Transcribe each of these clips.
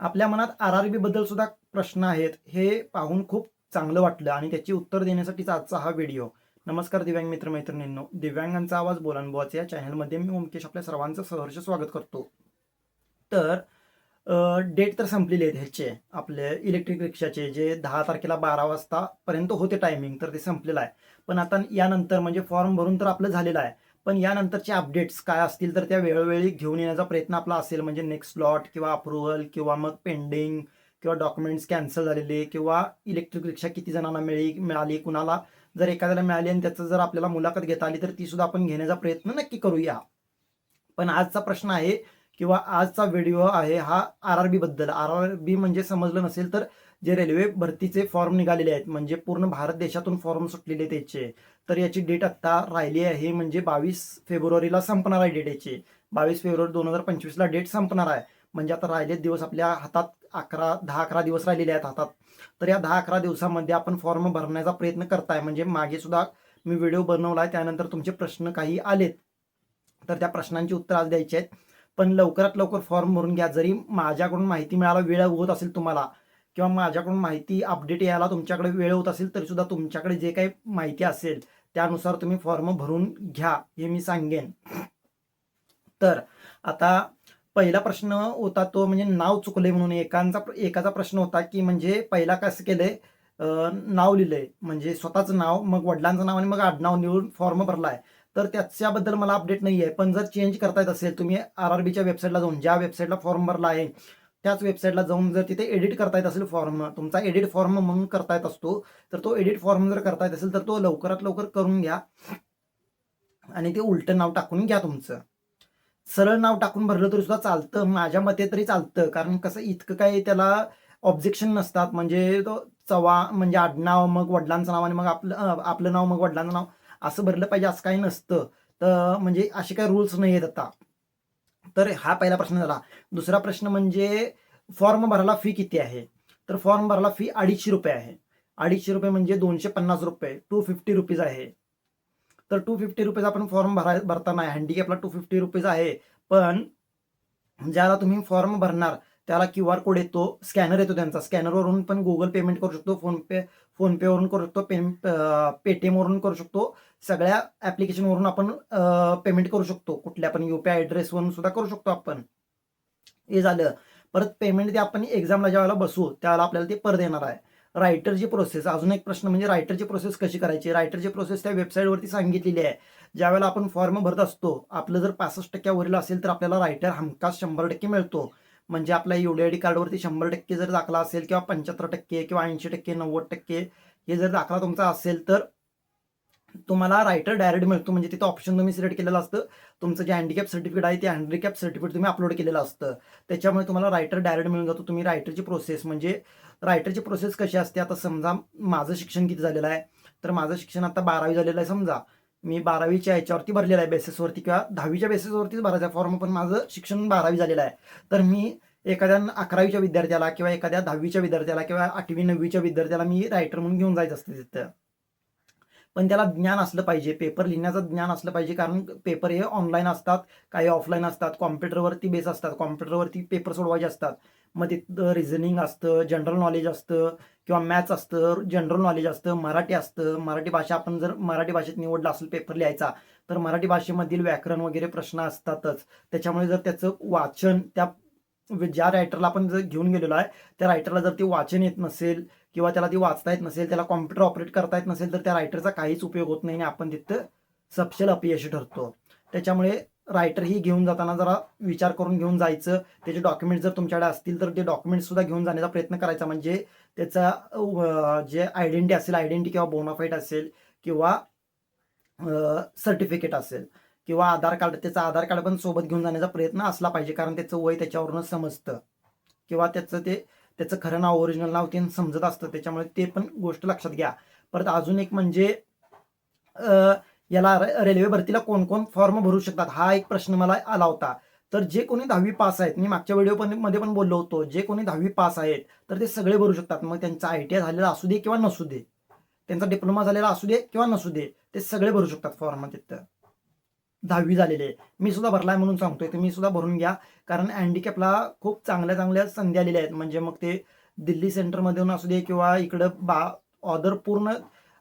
आपल्या मनात R R बी बद्दल सुद्धा प्रश्न आहेत. हे पाहून खूप चांगलं वाटलं आणि त्याची उत्तर देण्यासाठीचा आजचा हा व्हिडिओ. नमस्कार दिव्यांग मित्र मैत्रिणींनो दिव्यांगांचा आवाज बोलानबुवाचे या चॅनलमध्ये मी ओमकेश आपल्या सर्वांचं सहर्ष स्वागत करतो. तर डेट तर संपलेली आहेत ह्याचे. आपले इलेक्ट्रिक रिक्षाचे जे दहा तारखेला बारा वाजता पर्यंत होते टायमिंग तर ते संपलेलं आहे. पण आता यानंतर म्हणजे फॉर्म भरून तर आपलं झालेलं आहे. पण यानंतरचे अपडेट्स काय असतील तर त्या वेळोवेळी घेऊन येण्याचा प्रयत्न आपला असेल. म्हणजे नेक्स्ट स्लॉट किंवा अप्रुव्हल किंवा मग पेंडिंग किंवा डॉक्युमेंट्स कॅन्सल झालेले किंवा इलेक्ट्रिक रिक्षा किती जणांना मिळी मिळाली कुणाला जर एखाद्याला मिळाली आणि त्याचं जर आपल्याला मुलाखत घेता आली तर ती सुद्धा आपण घेण्याचा प्रयत्न नक्की करूया. पण आजचा प्रश्न आहे किंवा आजचा व्हिडिओ आहे हा आर आर बी बद्दल. आर आर बी म्हणजे समजलं नसेल तर जे रेल्वे भरतीचे फॉर्म निघालेले आहेत म्हणजे पूर्ण भारत देशातून फॉर्म सुटलेले त्याचे. तर याची डेट आत्ता राहिली आहे म्हणजे बावीस फेब्रुवारीला संपणार आहे डेट याची. बावीस फेब्रुवारी दोन हजार पंचवीसला डेट संपणार आहे. म्हणजे आता राहिलेत दिवस आपल्या हातात अकरा दहा अकरा दिवस राहिलेले आहेत हातात. तर या दहा अकरा दिवसामध्ये आपण फॉर्म भरण्याचा प्रयत्न करताय. म्हणजे मागे सुद्धा मी व्हिडिओ बनवला आहे त्यानंतर तुमचे प्रश्न काही आलेत. तर त्या प्रश्नांची उत्तर आज द्यायची आहेत. पण लवकरात लवकर फॉर्म भरून घ्या. जरी माझ्याकडून माहिती मिळायला वेळ होत असेल तुम्हाला किंवा माझ्याकडून माहिती अपडेट यायला तुमच्याकडे वेळ होत असेल तरी सुद्धा तुमच्याकडे जे काही माहिती असेल त्यानुसार तुम्ही फॉर्म भरून घ्या हे मी सांगेन. तर आता पहिला प्रश्न होता तो म्हणजे नाव चुकले म्हणून. एकांचा एकाचा प्रश्न होता की म्हणजे पहिला कसं केलंय? नाव लिहिलंय. म्हणजे स्वतःचं नाव मग वडिलांचं नाव आणि मग आडनाव निवडून फॉर्म भरलाय. तर त्याच्याबद्दल मला अपडेट नाही आहे पण जर चेंज करता येत असेल तुम्ही आर आर बीच्या वेबसाईटला जाऊन ज्या वेबसाईटला फॉर्म भरला आहे त्याच वेबसाईटला जाऊन जर तिथे एडिट करता येत असेल फॉर्म तुमचा एडिट फॉर्म म्हणून करता येत असतो तर तो एडिट फॉर्म जर करता येत असेल तर तो लवकरात लवकर करून घ्या. आणि ते उलटं नाव टाकून घ्या तुमचं. सरळ नाव टाकून भरलं तरी सुद्धा चालतं. माझ्या मते तरी चालतं. कारण कसं इतकं काही त्याला ऑब्जेक्शन नसतात. म्हणजे तो चवा म्हणजे आडनाव मग वडिलांचं नाव आणि मग आपलं आपलं नाव मग वडिलांचं नाव असं भरलं पाहिजे असं काही नसतं. तर म्हणजे असे काही रूल्स नाही आहेत आता. तर हा पहिला प्रश्न झाला. दुसरा प्रश्न म्हणजे फॉर्म भरायला फी किती आहे? तर फॉर्म भरायला फी अडीचशे रुपये आहे. अडीचशे रुपये म्हणजे दोनशे पन्नास रुपये. टू फिफ्टी रुपीज आहे. तर टू फिफ्टी रुपीज आपण फॉर्म भराय भरताना हँडिकॅपला टू फिफ्टी रुपीज आहे. पण ज्याला तुम्ही फॉर्म भरणार त्याला क्यू आर कोड येतो स्कॅनर येतो त्यांचा. स्कॅनरवरून पण गुगल पेमेंट करू शकतो फोनपे फोनपेवरून करू शकतो पे पेटीएमवरून करू शकतो. सगळ्या ॲप्लिकेशनवरून आपण पेमेंट करू शकतो. कुठल्या पण यू पी आय ॲड्रेसवरून सुद्धा करू शकतो आपण. हे झालं. परत पेमेंट ते आपण एक्झामला ज्या वेळेला बसू त्यावेळेला आपल्याला ते परत येणार आहे. रायटरची प्रोसेस अजून एक प्रश्न म्हणजे रायटरची प्रोसेस कशी करायची? रायटरची प्रोसेस त्या वेबसाईटवरती सांगितलेली आहे. ज्यावेळेला आपण फॉर्म भरत असतो आपलं जर पासष्ट टक्क्यावरील असेल तर आपल्याला रायटर हमखास शंभर टक्के मिळतो. म्हणजे आपल्या यू डी आय डी कार्डवरती शंभर टक्के जर दाखला असेल किंवा पंच्याहत्तर टक्के किंवा ऐंशी टक्के नव्वद टक्के हे जर दाखला तुमचा असेल तर तुम्हाला रायटर डायरेक्ट मिळतो. म्हणजे तिथं ऑप्शन तुम्ही सिलेक्ट केलेलं असतं. तुमचं जे हँडिकॅप सर्टिफिकेट आहे ते हँडिकॅप सर्टिफिकेट तुम्ही अपलोड केलेलं असतं. त्याच्यामुळे तुम्हाला रायटर डायरेक्ट मिळून जातो. तुम्ही रायटरची प्रोसेस म्हणजे रायटरची प्रोसेस कशी असते? आता समजा माझं शिक्षण किती झालेलं आहे? तर माझं शिक्षण आता बारावी झालेलं आहे समजा. मी बारावीच्या याच्यावरती भरलेलं आहे बेसिसवरती किंवा दहावीच्या बेसिसवरतीच भरायचा फॉर्म पण माझं शिक्षण बारावी झालेलं आहे. तर मी एखाद्या अकरावीच्या विद्यार्थ्याला किंवा एखाद्या दहावीच्या विद्यार्थ्याला किंवा आठवी नववीच्या विद्यार्थ्याला मी रायटर म्हणून घेऊन जायचं असतं तिथं. पण त्याला ज्ञान असलं पाहिजे पेपर लिहिण्याचं ज्ञान असलं पाहिजे कारण पेपर हे ऑनलाईन असतात काही ऑफलाईन असतात कॉम्प्युटरवरती बेस असतात कॉम्प्युटरवरती पेपर सोडवायचे असतात. मग तिथं रिझनिंग असतं जनरल नॉलेज असतं किंवा मॅथ्स असतं जनरल नॉलेज असतं मराठी असतं. मराठी भाषा आपण जर मराठी भाषेत निवडला असेल पेपर लिहायचा तर मराठी भाषेमधील व्याकरण वगैरे प्रश्न असतातच. त्याच्यामुळे जर त्याचं वाचन त्या ज्या रायटरला आपण जर घेऊन गेलेलो आहे त्या रायटरला जर ते वाचन येत नसेल किंवा त्याला ती वाचता येत नसेल त्याला कॉम्प्युटर ऑपरेट करता येत नसेल तर त्या रायटरचा काहीच उपयोग होत नाही आणि आपण तिथं सपशेल अपयशी ठरतो. त्याच्यामुळे रायटर ही घेऊन जाताना जरा विचार करून घेऊन जायचं. त्याचे डॉक्युमेंट जर तुमच्याकडे असतील तर ते डॉक्युमेंट सुद्धा घेऊन जाण्याचा प्रयत्न करायचा. म्हणजे त्याचा जे आयडेंटिटी असेल आयडेंटिटी किंवा बोनाफाईट असेल किंवा सर्टिफिकेट असेल. किंवा आधार कार्ड त्याचं आधार कार्ड पण सोबत घेऊन जाण्याचा प्रयत्न असला पाहिजे कारण त्याचं वय त्याच्यावरून समजतं. किंवा त्याचं ते त्याचं खरं नाव ओरिजिनल नाव ते समजत असतं त्याच्यामुळे ते पण गोष्ट लक्षात घ्या. परत अजून एक म्हणजे याला रेल्वे भरतीला कोण कोण फॉर्म भरू शकतात? हा एक प्रश्न मला आला होता. तर जे कोणी दहावी पास आहेत मी मागच्या व्हिडिओ पण मध्ये पण बोललो होतो जे कोणी दहावी पास आहेत तर ते सगळे भरू शकतात. मग त्यांचा आय टी आय झालेला असू दे किंवा नसू दे त्यांचा डिप्लोमा झालेला असू दे किंवा नसू दे ते सगळे भरू शकतात फॉर्म तिथं दहावी झालेली आहे मी सुद्धा भरलाय म्हणून सांगतोय. तुम्ही सुद्धा भरून घ्या. कारण हँडिकॅपला खूप चांगल्या चांगल्या संधी आलेल्या आहेत. म्हणजे मग ते दिल्ली सेंटरमधून असू दे किंवा इकडं बा ऑदर पूर्ण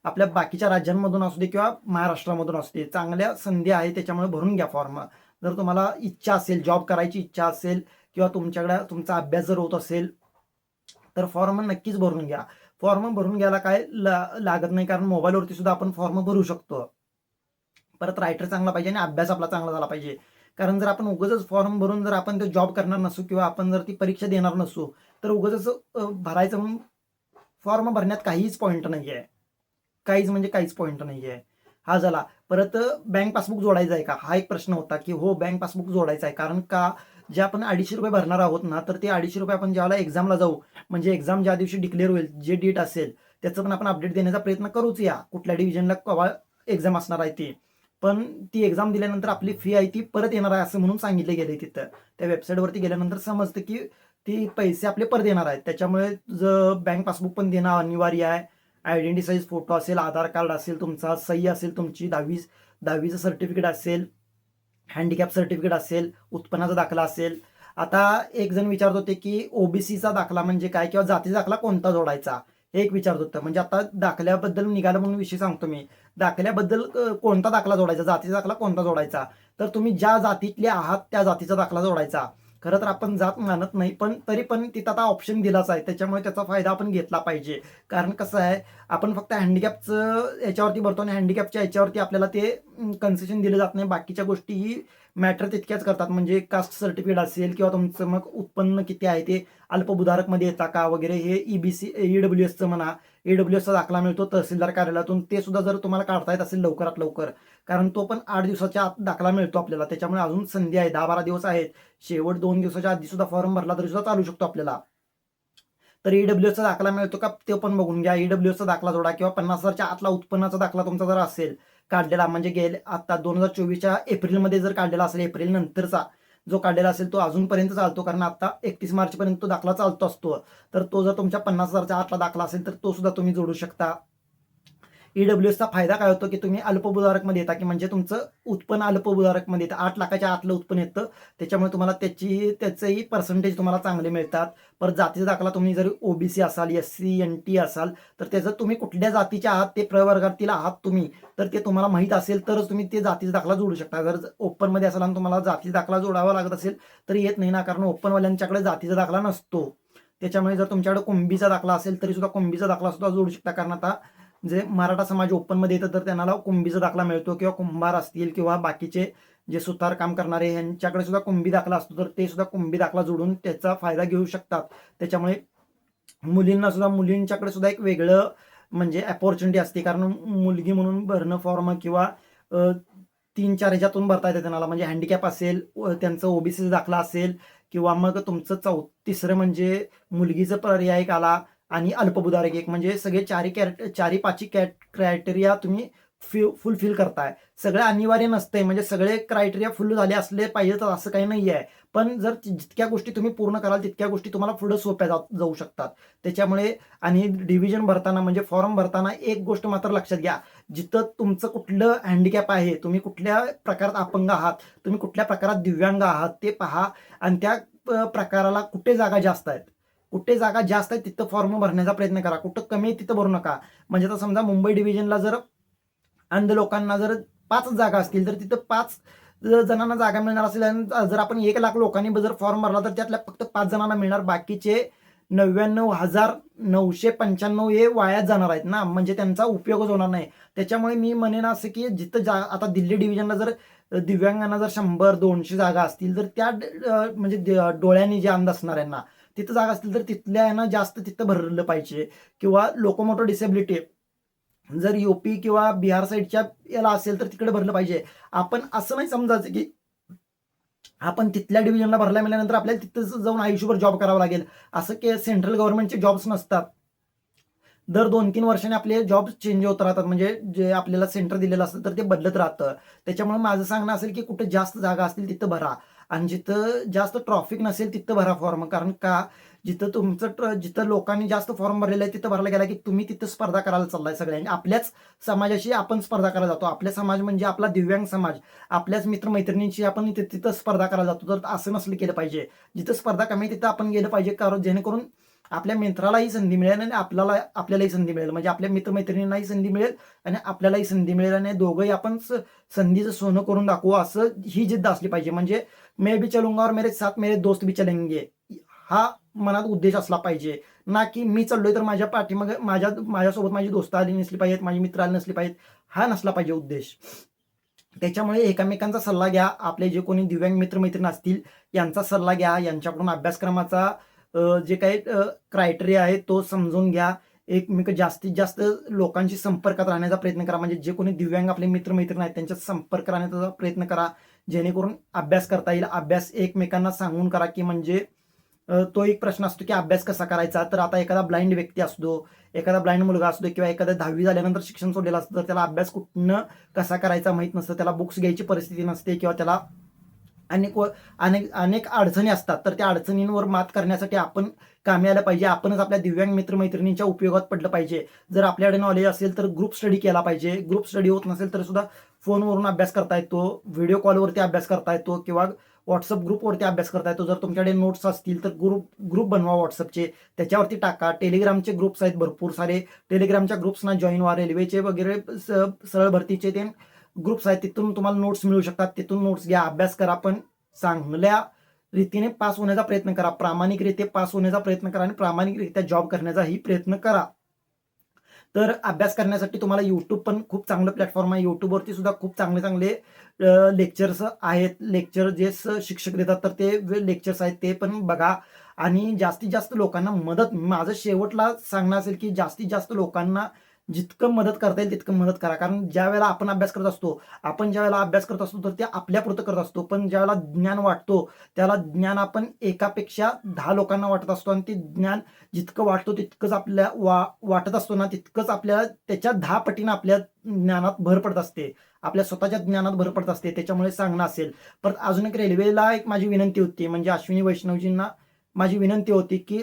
आपल्या बाकीच्या राज्यांमधून असू दे किंवा महाराष्ट्रामधून असू दे चांगल्या संधी आहे. त्याच्यामुळे भरून घ्या फॉर्म जर तुम्हाला इच्छा असेल जॉब करायची इच्छा असेल किंवा तुमच्याकडे तुमचा अभ्यास जर होत असेल तर फॉर्म नक्कीच भरून घ्या. फॉर्म भरून घ्यायला काय ला लागत नाही. कारण मोबाईलवरती सुद्धा आपण फॉर्म भरू शकतो. परत रायटर चांगला पाहिजे आणि अभ्यास आपला चांगला झाला पाहिजे. कारण जर आपण उगाच फॉर्म भरून जर आपण ते जॉब करणार नसू किंवा आपण जर ती परीक्षा देणार नसू तर उगाच भरायचं म्हणून फॉर्म भरण्यात काहीच पॉईंट नाही आहे काहीच म्हणजे काहीच पॉईंट नाही आहे हा झाला. परत बँक पासबुक जोडायचा आहे का? हा एक प्रश्न होता की हो बँक पासबुक जोडायचा आहे. कारण का जे आपण अडीचशे रुपये भरणार आहोत ना तर ते अडीचशे रुपये आपण ज्यावेळेला एक्झामला जाऊ म्हणजे एक्झाम ज्या दिवशी डिक्लेअर होईल जे डेट असेल त्याचं पण आपण अपडेट देण्याचा प्रयत्न करूच या. कुठल्या डिव्हिजनला कवा एक्झाम असणार आहे ती. पण ती एक्झाम दिल्यानंतर आपली फी आहे ती परत येणार आहे असं म्हणून सांगितले गेले तिथं. त्या वेबसाईटवरती गेल्यानंतर समजतं की ती पैसे आपले परत येणार आहेत. त्याच्यामुळे जर बँक पासबुक पण देणं अनिवार्य आहे. आयडेंटी साईज फोटो असेल आधार कार्ड असेल तुमचा सही असेल तुमची दहावी दहावीचं सर्टिफिकेट असेल हँडिकॅप सर्टिफिकेट असेल उत्पन्नाचा दाखला असेल. आता एक जण विचारत होते की ओबीसीचा दाखला म्हणजे काय किंवा जातीचा दाखला कोणता जोडायचा? एक विचारत होतं. म्हणजे आता दाखल्याबद्दल निघाला म्हणून विषय सांगतो मी. दाखल्याबद्दल कोणता दाखला जोडायचा? जातीचा दाखला कोणता जोडायचा? तर तुम्ही ज्या जातीतले आहात त्या जातीचा दाखला जोडायचा. खरं तर आपण जात मानत नाही पण तरी पण तिथं आता ऑप्शन दिलाच आहे. त्याच्यामुळे त्याचा फायदा आपण घेतला पाहिजे. कारण कसं आहे आपण फक्त हँडिकॅपचं याच्यावरती भरतो आणि हँडिकॅपच्या याच्यावरती आपल्याला ते कन्सेशन दिलं जात नाही. बाकीच्या गोष्टीही मॅटर तितक्याच करतात. म्हणजे कास्ट सर्टिफिकेट असेल किंवा तुमचं मग उत्पन्न किती आहे ते अल्पभूधारकमध्ये येता का वगैरे हे ईबीसी ईडब्ल्यू एसचं म्हणा. ईडब्ल्यू एसचा दाखला मिळतो तहसीलदार कार्यालयातून. ते सुद्धा जर तुम्हाला काढता येत असेल लवकरात लवकर. कारण तो पण आठ दिवसाच्या आत दाखला मिळतो आपल्याला. त्याच्यामुळे अजून संधी आहे. दहा बारा दिवस आहेत. शेवट दोन दिवसाच्या आधी सुद्धा फॉर्म भरला तरी सुद्धा चालू शकतो आपल्याला. तर ईडब्ल्यू एसचा दाखला मिळतो का? ते पण बघून घ्या. ईडब्ल्यू एसचा दाखला जोडा किंवा पन्नास हजारच्या आतला उत्पन्नाचा दाखला तुमचा जर असेल काढलेला म्हणजे गेले आता दोन हजार चोवीसच्या एप्रिलमध्ये जर काढलेला असेल एप्रिल नंतरचा जो काढलेला असेल तो अजूनपर्यंत चालतो कारण आता एकतीस मार्चपर्यंत तो दाखला चालतो असतो. तर तो जर तुमच्या पन्नास हजारच्या आतला दाखला असेल तर तो सुद्धा तुम्ही जोडू शकता. ईडब्ल्यू एसचा फायदा काय होतो की तुम्ही अल्पभूधारकमध्ये येता की म्हणजे तुमचं उत्पन्न अल्पभूधारकमध्ये येतं. आठ लाखाच्या आतलं उत्पन्न येतं. त्याच्यामुळे तुम्हाला त्याची त्याचंही पर्सेंटेज तुम्हाला चांगले मिळतात. परत जातीचा दाखला तुम्ही जर ओबीसी असाल एस सी एन टी असाल तर त्याचं तुम्ही कुठल्या जातीच्या आहात ते प्रवर्गातील आहात तुम्ही तर ते तुम्हाला माहीत असेल तरच तुम्ही ते जातीचा दाखला जोडू शकता. जर ओपनमध्ये असाल आणि तुम्हाला जातीचा दाखला जोडावा लागत असेल तर येत नाही ना कारण ओपनवाल्यांच्याकडे जातीचा दाखला नसतो. त्याच्यामुळे जर तुमच्याकडे कुंभीचा दाखला असेल तरी सुद्धा कुंभीचा दाखला सुद्धा जोडू शकता. कारण आता जे मराठा समाज ओपनमध्ये येतं तर त्यांना कुंभीचा दाखला मिळतो किंवा कुंभार असतील किंवा बाकीचे जे सुतार काम करणारे यांच्याकडे सुद्धा कुंभी दाखला असतो तर ते सुद्धा कुंभी दाखला जोडून त्याचा फायदा घेऊ शकतात. त्याच्यामुळे मुलींना सुद्धा मुलींच्याकडे सुद्धा एक वेगळं म्हणजे अपॉर्च्युनिटी असते. कारण मुलगी म्हणून भरणं फॉर्म किंवा तीन चार ह्याच्यातून भरता येते त्यांना. म्हणजे हँडिकॅप असेल व त्यांचं ओबीसी दाखला असेल किंवा मग तुमचं चौ तिसरं म्हणजे मुलगीचं पर्याय एक आला आणि अल्पभूधारक एक म्हणजे सगळे चारी कॅरेट चारी पाचही कॅट क्रायटेरिया तुम्ही फि फुलफिल करताय. सगळं अनिवार्य नसतंय म्हणजे सगळे क्रायटेरिया फुल झाले असले पाहिजे तर असं काही नाही आहे पण जर जितक्या गोष्टी तुम्ही पूर्ण कराल तितक्या गोष्टी तुम्हाला पुढे सोप्या जाऊ शकतात. त्याच्यामुळे आणि डिव्हिजन भरताना म्हणजे फॉर्म भरताना एक गोष्ट मात्र लक्षात घ्या. जिथं तुमचं कुठलं हँडिकॅप आहे तुम्ही कुठल्या प्रकारात अपंग आहात तुम्ही कुठल्या प्रकारात दिव्यांग आहात ते पहा. आणि त्या प्रकाराला कुठे जागा जास्त आहेत? कुठे जागा जास्त आहे तिथं फॉर्म भरण्याचा प्रयत्न करा. कुठं कमी आहे तिथं भरू नका. म्हणजे आता समजा मुंबई डिव्हिजनला जर अंध लोकांना जर पाच जागा असतील तर तिथं पाच जणांना जागा मिळणार असेल आणि जर आपण एक लाख लोकांनी जर फॉर्म भरला तर त्यातल्या फक्त पाच जणांना मिळणार. बाकीचे नव्याण्णव हजार नऊशे पंच्याण्णव हे वायात जाणार आहेत ना. म्हणजे त्यांचा उपयोगच होणार नाही. त्याच्यामुळे मी म्हणेन असं की जिथं जा आता दिल्ली डिव्हिजनला जर दिव्यांगांना जर शंभर दोनशे जागा असतील तर त्या म्हणजे डोळ्यांनी जे अंध असणाऱ्यांना तिथं जागा असतील तर तिथल्या यांना जास्त तिथं भरलं पाहिजे. किंवा लोकोमोटो डिसेबिलिटी जर युपी किंवा बिहार साईडच्या याला असेल तर तिकडे भरलं पाहिजे. आपण असं नाही समजायचं की आपण तिथल्या डिव्हिजनला भरला मिळाल्यानंतर आपल्याला तिथं जाऊन आयुष्यभर जॉब करावा लागेल. असं की सेंट्रल गव्हर्नमेंटचे जॉब्स नसतात. दर दोन तीन वर्षाने आपले जॉब चेंज होत राहतात. म्हणजे जे आपल्याला सेंटर दिलेलं असतं तर ते बदलत राहतं. त्याच्यामुळे माझं सांगणं असेल की कुठे जास्त जागा असतील तिथं भरा. आणि जिथं जास्त ट्रॉफिक नसेल तिथं भरा फॉर्म कारण का? जिथं तुमचं ट्र- जिथं लोकांनी जास्त फॉर्म भरलेला आहे तिथं भरला गेला की तुम्ही तिथं स्पर्धा करायला चाललाय सगळ्यांनी आपल्याच समाजाशी आपण स्पर्धा करायला जातो. आपल्या समाज म्हणजे आपला दिव्यांग समाज. आपल्याच मित्रमैत्रिणींशी आपण तिथं तिथं स्पर्धा करायला जातो. तर असं नसलं केलं पाहिजे. जिथं स्पर्धा कमी आहे तिथं आपण गेलं पाहिजे. कारण जेणेकरून आपल्या मित्रालाही संधी मिळेल आणि आपल्याला आपल्यालाही संधी मिळेल. म्हणजे आपल्या मित्रमैत्रिणींनाही संधी मिळेल आणि आपल्यालाही संधी मिळेल आणि दोघंही आपण स- संधीचं सोनं करून दाखवू असं ही जिद्द असली पाहिजे. म्हणजे मैं भी चलूंगा और मेरे साथ मेरे दोस्त भी चलेंगे। हा मनात उद्देश असला पाहिजे ना की मी चाललोय तर माझ्या पाठीमाग माझ्या माझ्यासोबत माझी दोस्त आली नसली पाहिजेत माझी मित्र आले नसली पाहिजेत हा नसला पाहिजे उद्देश. त्याच्यामुळे एकमेकांचा सल्ला घ्या आपले जे कोणी दिव्यांग मित्रमैत्रीण असतील यांचा सल्ला घ्या यांच्याकडून अभ्यासक्रमाचा जे काही क्रायटेरिया आहे तो समजून घ्या. एकमेक जास्तीत जास्त लोकांशी संपर्कात राहण्याचा प्रयत्न करा. म्हणजे जे कोणी दिव्यांग आपले मित्रमैत्रीण आहेत त्यांच्या संपर्क राहण्याचा प्रयत्न करा. जेणेकरून अभ्यास करता येईल. अभ्यास एकमेकांना सांगून करा की म्हणजे तो एक प्रश्न असतो की अभ्यास कसा करायचा? तर आता एखादा ब्लाइंड व्यक्ती असतो एखादा ब्लाइंड मुलगा असतो किंवा एखादा दहावी झाल्यानंतर शिक्षण सोडलेलं असतं तर त्याला अभ्यास कुठनं कसा करायचा माहीत नसतं. त्याला बुक्स घ्यायची परिस्थिती नसते किंवा त्याला अनेक व- अनेक अनेक अडचणी असतात. तर त्या अडचणींवर मात करण्यासाठी आपण कामी आलं पाहिजे. आपणच आपल्या दिव्यांग मित्रमैत्रिणींच्या उपयोगात पडलं पाहिजे. जर आपल्याकडे नॉलेज असेल तर ग्रुप स्टडी केला पाहिजे. ग्रुप स्टडी होत नसेल तर सुद्धा फोनवरून अभ्यास करता येतो. व्हिडिओ कॉलवरती अभ्यास करता येतो किंवा व्हॉट्सअप ग्रुपवरती अभ्यास करता येतो. जर तुमच्याकडे नोट्स असतील तर ग्रुप ग्रुप बनवा व्हॉट्सअपचे त्याच्यावरती टाका. टेलिग्रामचे ग्रुप्स आहेत भरपूर सारे. टेलिग्रामच्या ग्रुप्सना जॉईन व्हा. रेल्वेचे वगैरे स- सरळ भरतीचे ते ग्रुप्स आहेत तिथून तुम्हाला नोट्स मिळू शकतात. तिथून नोट्स घ्या अभ्यास करा पण चांगल्या रीतीने पास होण्याचा प्रयत्न करा. प्रामाणिकरित्या पास होण्याचा प्रयत्न करा आणि प्रामाणिकरित्या जॉब करण्याचाही प्रयत्न करा. तर अभ्यास करण्यासाठी तुम्हाला युट्यूब पण खूप चांगलं प्लॅटफॉर्म आहे. युट्यूबवरती सुद्धा खूप चांगले चांगले लेक्चर्स आहेत. लेक्चर जे स- शिक्षक देतात तर ते लेक्चर्स आहेत ते पण बघा. आणि जास्तीत जास्त लोकांना मदत माझं शेवटला सांगणं असेल की जास्तीत जास्त लोकांना जितकं मदत करता येईल तितकं मदत करा. कारण ज्या वेळेला आपण अभ्यास करत असतो आपण ज्या वेळेला अभ्यास करत असतो तर ते आपल्यापुरतं करत असतो. पण ज्या वेळेला ज्ञान वाटतो त्याला ज्ञान आपण एकापेक्षा दहा लोकांना वाटत असतो आणि ते ज्ञान जितकं वाटतो तितकंच आपल्या वा वाटत असतो ना तितकंच आपल्याला त्याच्या दहा पटीनं आपल्या ज्ञानात भर पडत असते. आपल्या स्वतःच्या ज्ञानात भर पडत असते. त्याच्यामुळे सांगणं असेल. परत अजून एक रेल्वेला एक माझी विनंती होती. म्हणजे अश्विनी वैष्णवजींना माझी विनंती होती की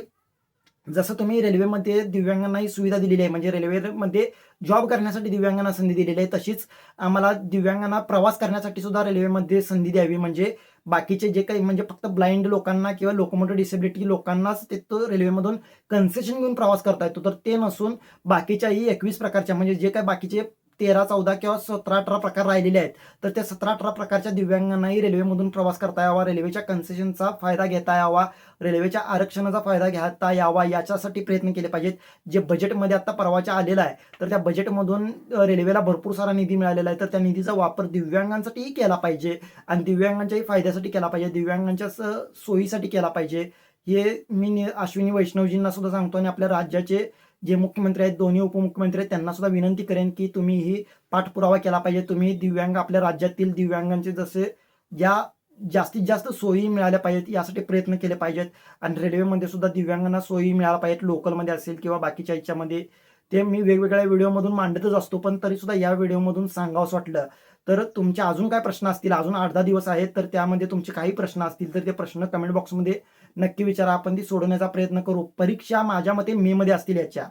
जसं तुम्ही रेल्वेमध्ये दिव्यांगांनाही सुविधा दिलेली आहे म्हणजे रेल्वेमध्ये जॉब करण्यासाठी दिव्यांगांना संधी दिलेली आहे तशीच आम्हाला दिव्यांगांना प्रवास करण्यासाठी सुद्धा रेल्वेमध्ये संधी द्यावी. म्हणजे बाकीचे जे काही म्हणजे फक्त ब्लाइंड लोकांना किंवा लोकोमोटिव्ह डिसेबिलिटी लोकांनाच ते तो रेल्वेमधून कन्सेशन घेऊन प्रवास करता येतो तर ते नसून बाकीच्याही एकवीस प्रकारच्या म्हणजे जे काही बाकीचे तेरा चौदा किंवा सतरा अठरा प्रकार राहिलेले आहेत. तर त्या सतरा अठरा प्रकारच्या दिव्यांगांनाही रेल्वेमधून प्रवास करता यावा रेल्वेच्या कन्सेशनचा फायदा घेता यावा रेल्वेच्या आरक्षणाचा फायदा घेता यावा याच्यासाठी प्रयत्न केले पाहिजेत. जे बजेटमध्ये आता परवाच्या आलेला आहे तर त्या बजेटमधून रेल्वेला भरपूर सारा निधी मिळालेला आहे. तर त्या निधीचा वापर दिव्यांगांसाठीही केला पाहिजे आणि दिव्यांगांच्याही फायद्यासाठी केला पाहिजे दिव्यांगांच्या स- सोयीसाठी केला पाहिजे. हे मी अश्विनी वैष्णवजींना सुद्धा सांगतो आणि आपल्या राज्याचे जे मुख्यमंत्री आहेत दोन्ही उपमुख्यमंत्री आहेत त्यांना सुद्धा विनंती करेन की तुम्ही ही पाठपुरावा केला पाहिजे. तुम्ही दिव्यांग आपल्या राज्यातील दिव्यांगांचे जसे ज्या जास्तीत जास्त सोयी मिळाल्या पाहिजेत यासाठी प्रयत्न केले पाहिजेत. आणि रेल्वेमध्ये सुद्धा दिव्यांगांना सोयी मिळाल्या पाहिजेत लोकलमध्ये असेल किंवा बाकीच्या याच्यामध्ये. ते मी वेगवेगळ्या व्हिडिओमधून मांडतच असतो पण तरी सुद्धा या व्हिडिओमधून सांगावंच वाटलं. तर तुमचे अजून काय प्रश्न असतील? अजून आठ दहा दिवस आहेत तर त्यामध्ये तुमचे काही प्रश्न असतील तर ते प्रश्न कमेंट बॉक्समध्ये नक्की विचारा आपण ती सोडवण्याचा प्रयत्न करू. परीक्षा माझ्या मते मे मध्ये असतील याच्या.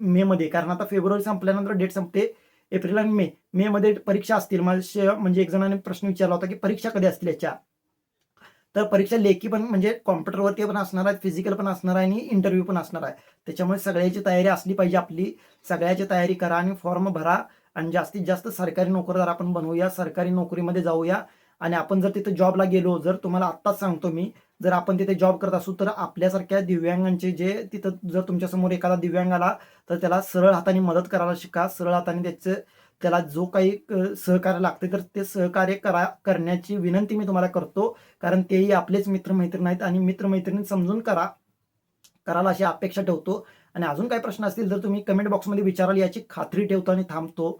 मे मध्ये कारण आता फेब्रुवारी संपल्यानंतर डेट संपते. एप्रिल आणि मे. मे मध्ये परीक्षा असतील. म्हणजे एक जणांनी प्रश्न विचारला होता की परीक्षा कधी असतील याच्या? तर परीक्षा लेखी पण म्हणजे कॉम्प्युटरवरती पण असणार आहे फिजिकल पण असणार आहे आणि इंटरव्ह्यू पण असणार आहे. त्याच्यामुळे सगळ्याची तयारी असली पाहिजे आपली. सगळ्याची तयारी करा आणि फॉर्म भरा आणि जास्तीत जास्त सरकारी नोकरदार आपण बनवूया. सरकारी नोकरीमध्ये जाऊया. आणि आपण जर तिथे जॉबला गेलो जर तुम्हाला आत्ताच सांगतो मी जर आपण तिथे जॉब करत असू तर आपल्यासारख्या दिव्यांगांचे जे तिथं जर तुमच्यासमोर एखादा दिव्यांग आला तर त्याला सरळ हाताने मदत करायला शिका. सरळ हाताने त्याचं त्याला जो काही सहकार्य लागते तर ते सहकार्य करा करण्याची विनंती मी तुम्हाला करतो. कारण तेही आपलेच मित्रमैत्रीण आहेत आणि मित्रमैत्रिणी समजून करा. करायला अशी अपेक्षा ठेवतो. आणि अजून काही प्रश्न असतील तर तुम्ही कमेंट बॉक्समध्ये विचाराल याची खात्री ठेवतो आणि थांबतो.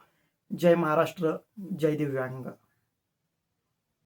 जय महाराष्ट्र जय दिव्यांग.